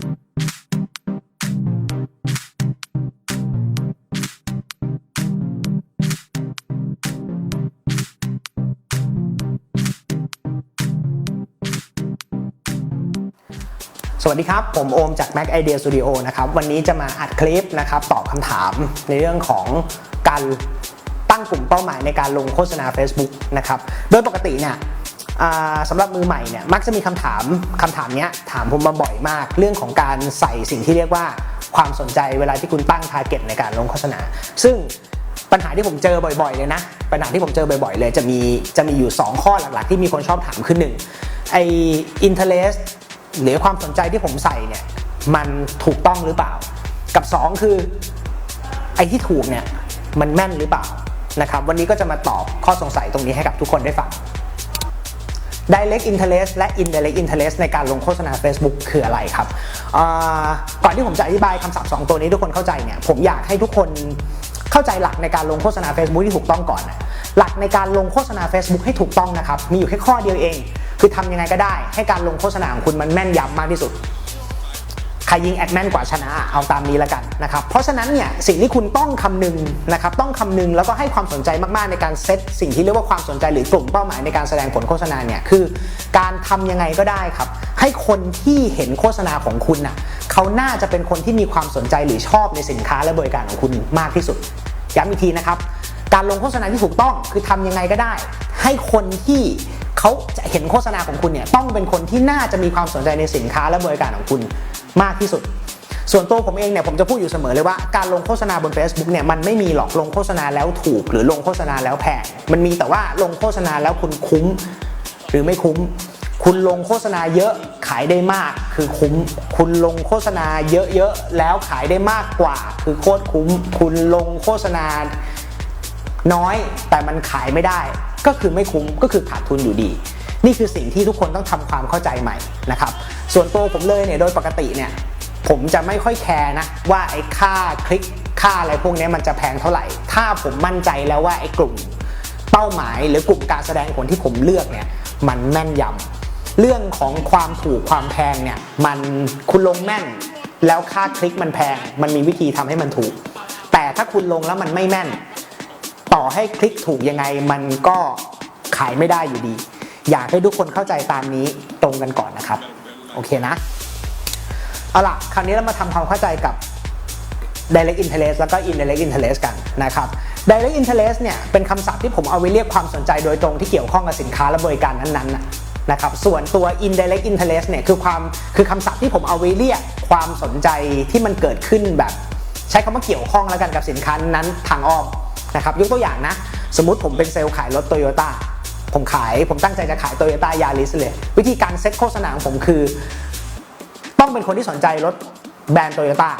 สวัสดีครับ ผมโอมจาก Mac Idea Studio นะครับ วันนี้จะมาอัดคลิปนะครับ ตอบคำถามในเรื่องของการตั้งกลุ่มเป้าหมายในการลงโฆษณา Facebook นะครับ โดยปกติเนี่ย สำหรับมือใหม่เนี่ยมักจะมีคำถามคำถามนี้ถามผมมาบ่อยมาก เรื่องของการใส่สิ่งที่เรียกว่าความสนใจเวลาที่คุณตั้ง target ในการลงโฆษณา ซึ่งปัญหาที่ผมเจอบ่อยๆเลยนะ ปัญหาที่ผมเจอบ่อยๆเลยจะมีจะมีอยู่ 2 ข้อหลักๆ ที่มีคนชอบถามคือหนึ่งไอ interest หรือความสนใจที่ผมใส่เนี่ยมันถูกต้องหรือเปล่า กับ 2 คือไอที่ถูกเนี่ยมันแม่นหรือเปล่านะครับวันนี้ก็จะมาตอบข้อสงสัยตรงนี้ให้กับทุกคนได้ฟัง direct interest และ indirect interest ในการลงโฆษณา Facebook คืออะไรครับก่อนที่ผมจะอธิบายคำศัพท์ 2 ตัวนี้ทุกคนเข้าใจเนี่ยผมอยากให้ทุกคนเข้าใจหลักในการลงโฆษณา Facebook ที่ถูกต้องก่อนนะหลักในการลงโฆษณา Facebook ให้ถูกต้องนะครับ มีอยู่แค่ข้อเดียวเอง คือทำยังไงก็ได้ ให้การลงโฆษณาของคุณมันแม่นยำมากที่สุด ใครยิงแอดแม่นกว่าชนะเอาตามนี้แล้วกันนะครับเพราะฉะนั้นเนี่ยสิ่งที่คุณต้องคำนึงนะครับต้องคำนึงแล้วก็ให้ความสนใจมากๆในการเซตสิ่งที่เรียกว่าความสนใจหรือกลุ่มเป้าหมายในการแสดงผลโฆษณาเนี่ยคือ การทำยังไงก็ได้ครับ ให้คนที่เห็นโฆษณาของคุณน่ะเขาน่าจะเป็นคนที่มีความสนใจหรือชอบในสินค้าและบริการของคุณมากที่สุดย้ำอีกทีนะครับการลงโฆษณาที่ถูกต้องคือทำยังไงก็ได้ ให้คนที่เขาจะเห็นโฆษณาของคุณเนี่ยต้องเป็นคนที่น่าจะมีความสนใจในสินค้าและบริการของคุณ มากที่สุด ส่วนตัวผมเองเนี่ยผมจะพูดอยู่เสมอเลยว่าการลงโฆษณาบน Facebook เนี่ยมันไม่มีหรอกลงโฆษณาแล้วถูก หรือลงโฆษณาแล้วแพงมันมีแต่ว่าลงโฆษณาแล้วคุณคุ้ม หรือไม่คุ้ม คุณลงโฆษณาเยอะขายได้มากคือคุ้ม คุณลงโฆษณาเยอะๆแล้วขายได้มากกว่า คือโคตรคุ้ม คุณลงโฆษณาน้อยแต่มันขายไม่ได้ ก็คือไม่คุ้มก็คือขาดทุนอยู่ดี นี่คือสิ่งที่ทุกคนต้องทำความเข้าใจใหม่นะครับ ส่วนตัวผมเลยเนี่ยโดยปกติเนี่ยผมจะไม่ค่อยแคร์นะว่าไอ้ค่าคลิกค่าอะไรพวกนี้มันจะแพงเท่าไหร่ ถ้าผมมั่นใจแล้วว่าไอ้กลุ่มเป้าหมายหรือกลุ่มการแสดงผลที่ผมเลือกเนี่ยมันแม่นยำเรื่องของความถูกความแพงเนี่ยมันคุณลงแม่น แล้วค่าคลิกมันแพง มันมีวิธีทำให้มันถูก แต่ถ้าคุณลงแล้วมันไม่แม่น ต่อให้คลิกถูกยังไงมันก็ขายไม่ได้อยู่ดี อยากให้ทุกคนเข้าใจตามนี้ตรงกันก่อนนะครับ โอเคนะ เอาล่ะ คราวนี้เรามาทำความเข้าใจกับ direct interest แล้วก็ indirect interest กันนะครับ direct interest เนี่ยเป็นคำศัพท์ที่ผมเอาไว้เรียกความสนใจโดยตรงที่เกี่ยวข้องกับสินค้าและบริการนั้นๆนะครับ ส่วนตัว indirect interest เนี่ยคือความคือคำศัพท์ที่ผมเอาไว้เรียกความสนใจที่มันเกิดขึ้นแบบ ใช้คำว่าเกี่ยวข้องแล้วกันกับสินค้านั้นทางอ้อมนะครับ ยกตัวอย่างนะ สมมติผมเป็นเซลล์ขายรถโตโยต้า ผมขายผมตั้งใจจะขายโตโยต้ายาริสเลย วิธีการเซ็ตโฆษณาของผมคือ ต้องเป็นคนที่สนใจรถแบรนด์โตโยต้า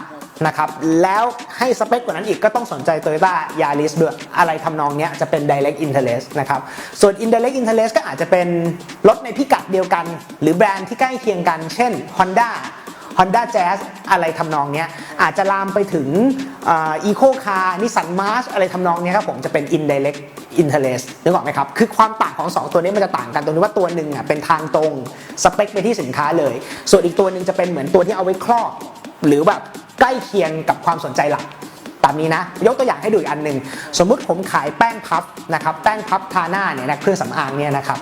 นะครับแล้วให้สเปคกว่านั้นอีกก็ต้องสนใจ Toyota Yaris ด้วยอะไรทำนองนี้จะเป็น direct interest นะครับส่วน indirect interest ก็อาจจะเป็นรถในพิกัดเดียวกัน หรือแบรนด์ที่ใกล้เคียงกัน เช่น Honda Honda Jazz อะไรทำนองนี้อาจจะลามไปถึงอีโคคาร์นิสสันมาร์ชอะไรทำนองนี้ครับผมจะเป็น indirect interest นึกออกไหมครับ คือความต่างของ 2 ตัวนี้มันจะต่างกันตรงที่ว่าตัวหนึ่งอะเป็นทางตรงสเปคไปที่สินค้าเลย ส่วนอีกตัวหนึ่งจะเป็นเหมือนตัวที่เอาไว้ครอบ หรือแบบใกล้เคียงกับความสนใจหลักามนี้นะ ยกตัวอย่างให้ดูอีกอันหนึ่งสมมุติผมขายแป้งพับนะครับแป้งพับทาหน้าเนี่ยนะเครื่องสำอางเนี่ยนะครับ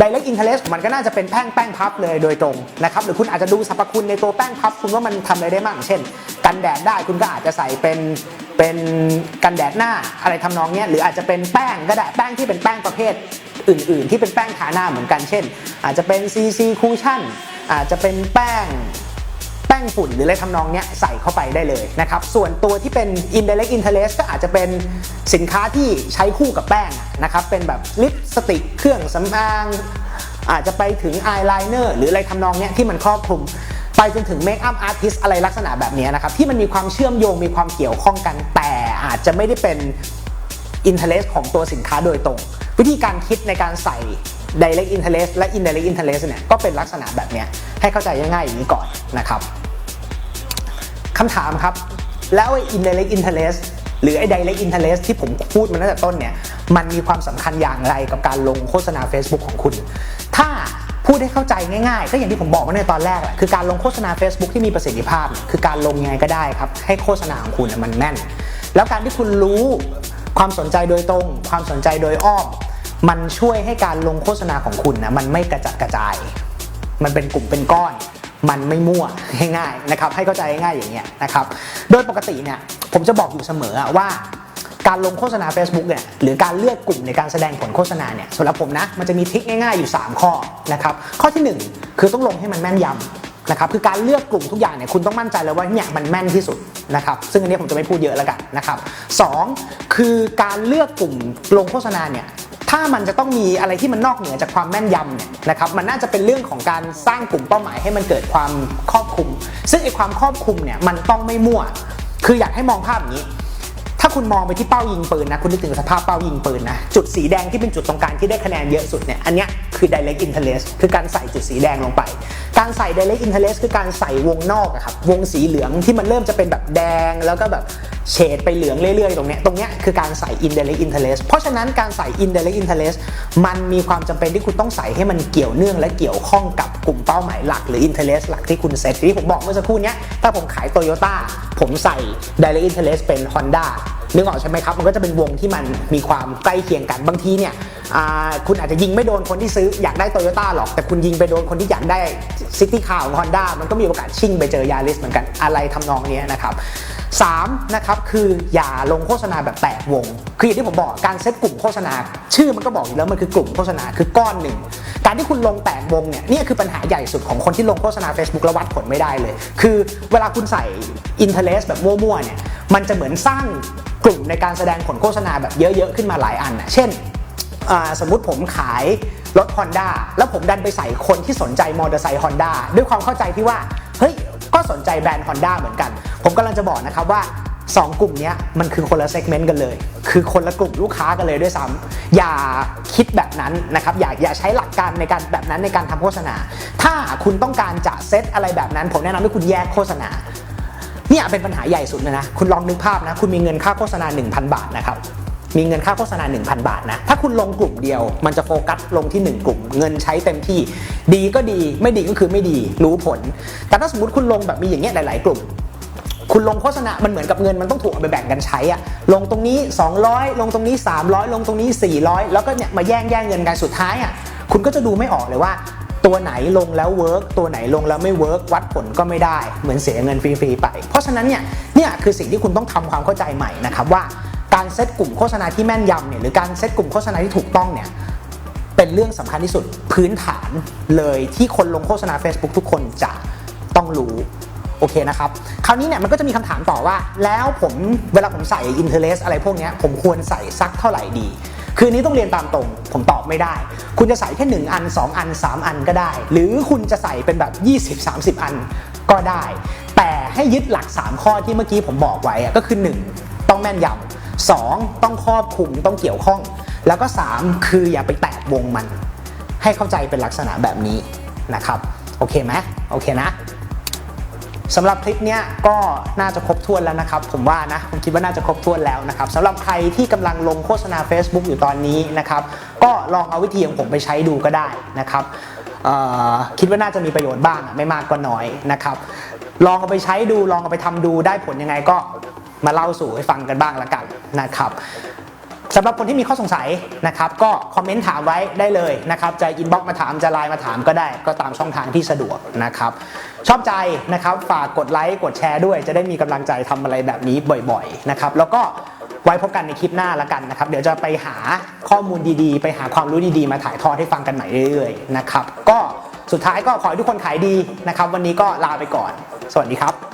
ดิเรกอินเทเลสมันก็น่าจะเป็นแป้งแป้งพับเลยโดยตรงนะครับหรือคุณอาจจะดูสรรพคุณในตัวแป้งพับ คุณว่ามันทำอะไรได้บ้างเช่น กันแดดได้คุณก็อาจจะใส่เป็นเป็นกันแดดหน้าอะไรทำนองเนี้ยหรืออาจจะเป็นแป้งก็ได้แป้งที่เป็นแป้งประเภทอื่น ๆ ที่เป็นแป้งทาหน้าเหมือนกันเช่น อาจจะเป็น CC Cushion อาจจะเป็นแป้ง แป้งฝุ่นหรืออะไรทำนองเนี้ยใส่เข้าไปได้เลยนะครับ ส่วนตัวที่เป็น indirect interest ก็อาจจะเป็นสินค้าที่ใช้คู่กับแป้งนะครับ เป็นแบบลิปสติกเครื่องสำอาง อาจจะไปถึงอายไลเนอร์หรืออะไรทำนองเนี้ยที่มันครอบคลุมไปจนถึงเมคอัพอาร์ติสอะไรลักษณะแบบนี้นะครับ ที่มันมีความเชื่อมโยงมีความเกี่ยวข้องกัน แต่อาจจะไม่ได้เป็น interest ของตัวสินค้าโดยตรง วิธีการคิดในการใส่ direct interest และ indirect interest เนี่ยก็เป็นลักษณะแบบเนี้ยให้เข้าใจง่ายๆอย่างนี้ก่อนนะครับคำถามครับ แล้วไอ้ indirect interest หรือไอ้ direct interest ที่ผมพูดมาตั้งแต่ต้นเนี่ยมันมีความสำคัญอย่างไรกับการลงโฆษณา Facebook ของคุณ ถ้าพูดให้เข้าใจง่ายๆ ก็อย่างที่ผมบอกไว้ในตอนแรกแหละคือการลงโฆษณา Facebook ที่มีประสิทธิภาพ คือการลงยังไงก็ได้ครับ ให้โฆษณาของคุณมันแม่น แล้วการที่คุณรู้ความสนใจโดยตรง ความสนใจโดยอ้อม มันช่วยให้การลงโฆษณาของคุณนะมันไม่กระจัดกระจาย มันเป็นกลุ่มเป็นก้อน มันไม่มั่วง่ายๆนะครับให้เข้าใจง่ายๆอย่างเงี้ยนะครับโดยปกติเนี่ยผมจะบอกอยู่เสมอว่าการลงโฆษณา Facebook เนี่ยหรือการเลือกกลุ่มในการแสดงผลโฆษณาเนี่ยสำหรับผมนะมันจะมีทิคง่ายๆอยู่ 3 ข้อนะครับข้อทีหนึ่1 คือต้องลงให้มันแม่นยำนะครับคือการเลือกกลุ่มทุกอย่างเนี่ยคุณต้องมั่นใจเลยว่าเนี่ยมันแม่นที่สุดนะครับซึ่งอันนี้ผมจะไม่พูดเยอะแล้วกันนะครับสองคือการเลือกกลุ่มลงโฆษณาเนี่ย ถ้ามันจะต้องมีอะไรที่มันนอกเหนือจากความแม่นยำเนี่ยนะครับมันน่าจะเป็นเรื่องของการสร้างกลุ่มเป้าหมายให้มันเกิดความครอบคลุม ซึ่งไอ้ความครอบคลุมเนี่ยมันต้องไม่มั่ว คืออยากให้มองภาพอย่างนี้ ถ้าคุณมองไปที่เป้ายิงปืนนะคุณนึกถึงสภาพเป้ายิงปืนนะจุดสีแดงที่เป็นจุดตรงกลางที่ได้คะแนนเยอะสุดเนี่ยอันเนี้ย คือ direct interest คือการใส่จุดสีแดงลงไป การใส่ direct interest คือการใส่วงนอกอะครับ วงสีเหลืองที่มันเริ่มจะเป็นแบบแดง แล้วก็แบบเฉดไปเหลืองเรื่อยๆ ตรงเนี้ย ตรงเนี้ยคือการใส่ indirect interest เพราะฉะนั้นการใส่ indirect interest มันมีความจำเป็นที่คุณต้องใส่ให้มันเกี่ยวเนื่องและเกี่ยวข้องกับกลุ่มเป้าหมายหลักหรือ interest หลักที่คุณเซตที่ผมบอกเมื่อสักครู่เนี้ย ถ้าผมขาย Toyota ผมใส่ direct interest เป็น Honda นึกออกใช่ไหมครับ มันก็จะเป็นวงที่มันมีความใกล้เคียงกัน บางทีเนี่ยคุณอาจจะยิงไม่โดนคนที่ซื้ออยากได้โตโยต้าหรอก แต่คุณยิงไปโดนคนที่อยากได้ซิตี้คาร์ของ Honda มันก็มีโอกาสชิ่งไปเจอยาริสเหมือนกันอะไรทำนองนี้นะครับสามนะครับคืออย่าลงโฆษณาแบบแตกวง คืออย่างที่ผมบอกการเซตกลุ่มโฆษณา ชื่อมันก็บอกอยู่แล้วมันคือกลุ่มโฆษณาคือก้อนหนึ่ง การที่คุณลงแตกวงเนี่ยนี่คือปัญหาใหญ่สุดของคนที่ลงโฆษณา Facebook แล้ววัดผลไม่ได้เลย คือเวลาคุณใส่ interest แบบมั่วๆเนี่ยมันจะเหมือนสร้าง กลุ่มในการแสดงผลโฆษณาแบบเยอะ ๆ ขึ้นมาหลายอันนะเช่นสมมุติผมขายรถ Honda แล้วผมดันไปใส่คนที่สนใจมอเตอร์ไซค์ Honda ด้วยความเข้าใจที่ว่า เฮ้ย ก็สนใจแบรนด์ Honda เหมือนกัน ผมกำลังจะบอกนะครับว่า 2 กลุ่มนี้มันคือคนละเซกเมนต์กันเลย คือคนละกลุ่มลูกค้ากันเลยด้วยซ้ำอย่าคิดแบบนั้นนะครับ อย่าอย่าใช้หลักการในการแบบนั้นในการทำโฆษณา ถ้าคุณต้องการจะเซตอะไรแบบนั้น ผมแนะนำให้คุณแยกโฆษณา เนี่ยเป็นปัญหาใหญ่สุดเลยนะ คุณลองนึกภาพนะ คุณมีเงินค่าโฆษณา 1,000 บาทนะครับ มีเงินค่าโฆษณา 1,000 บาทนะ ถ้าคุณลงกลุ่มเดียว มันจะโฟกัสลงที่ 1 กลุ่ม เงินใช้เต็มที่ ดีก็ดี ไม่ดีก็คือไม่ดี รู้ผล แต่ถ้าสมมติคุณลงแบบมีอย่างเงี้ยหลาย ๆ กลุ่ม คุณลงโฆษณา มันเหมือนกับเงินมันต้องถูกเอาไปแบ่งกันใช้อะลงตรงนี้ 200 ลงตรงนี้ 300 ลงตรงนี้ 400 แล้วก็เนี่ยมาแย่งแย่งเงินกัน สุดท้ายอะคุณก็จะดูไม่ออกเลยว่า ตัวไหนลงแล้วเวิร์กตัวไหนลงแล้วไม่เวิร์กวัดผลก็ไม่ได้เหมือนเสียเงินฟรีๆไป เพราะฉะนั้นเนี่ยเนี่ยคือสิ่งที่คุณต้องทำความเข้าใจใหม่นะครับว่าการเซตกลุ่มโฆษณาที่แม่นยำเนี่ยหรือการเซตกลุ่มโฆษณาที่ถูกต้องเนี่ยเป็นเรื่องสำคัญที่สุดพื้นฐานเลยที่คนลงโฆษณา Facebook ทุกคนจะต้องรู้โอเคนะครับคราวนี้เนี่ยมันก็จะมีคำถามต่อว่า แล้วผมเวลาผมใส่ interest อะไรพวกนี้ผมควรใส่สักเท่าไหร่ดี คือนนี้ต้องเรียนตามตรง ผมตอบไม่ได้ คุณจะใส่แค่ 1 อัน 2 อัน 3 อันก็ได้ หรือคุณจะใส่เป็นแบบ 20-30 อันก็ได้ แต่ให้ยึดหลัก 3 ข้อที่เมื่อกี้ผมบอกไว้ก็คือ 1 ต้องแม่นยำ 2 ต้องครอบคลุมต้องเกี่ยวข้อง แล้วก็ 3 คืออย่าไปแตกวงมัน ให้เข้าใจเป็นลักษณะแบบนี้นะครับ โอเคไหมโอเคนะ สำหรับคลิปเนี้ยก็น่าจะครบถ้วนแล้วนะครับ ผมว่านะผมคิดว่าน่าจะครบถ้วนแล้วนะครับสำหรับใครที่กำลังลงโฆษณา Facebook อยู่ตอนนี้นะครับ ก็ลองเอาวิธีของผมไปใช้ดูก็ได้นะครับคิดว่าน่าจะมีประโยชน์บ้างไม่มากก็น้อยนะครับ ลองเอาไปใช้ดูลองเอาไปทำดูได้ผลยังไงก็มาเล่าสู่ให้ฟังกันบ้างละกันนะครับ สำหรับคนที่มีข้อสงสัยนะครับก็คอมเมนต์ถามไว้ได้เลยนะครับจะอินบ็อกมาถามจะไลน์มาถามก็ได้ ก็ตามช่องทางที่สะดวกนะครับชอบใจนะครับฝากกดไลค์กดแชร์ด้วย จะได้มีกำลังใจทำอะไรแบบนี้บ่อยๆนะครับแล้วก็ไว้พบกันในคลิปหน้าละกันนะครับ เดี๋ยวจะไปหาข้อมูลดีๆ ไปหาความรู้ดีๆ มาถ่ายทอดให้ฟังกันใหม่เรื่อยๆนะครับก็สุดท้ายก็ขอให้ทุกคนขายดีนะครับ วันนี้ก็ลาไปก่อน สวัสดีครับ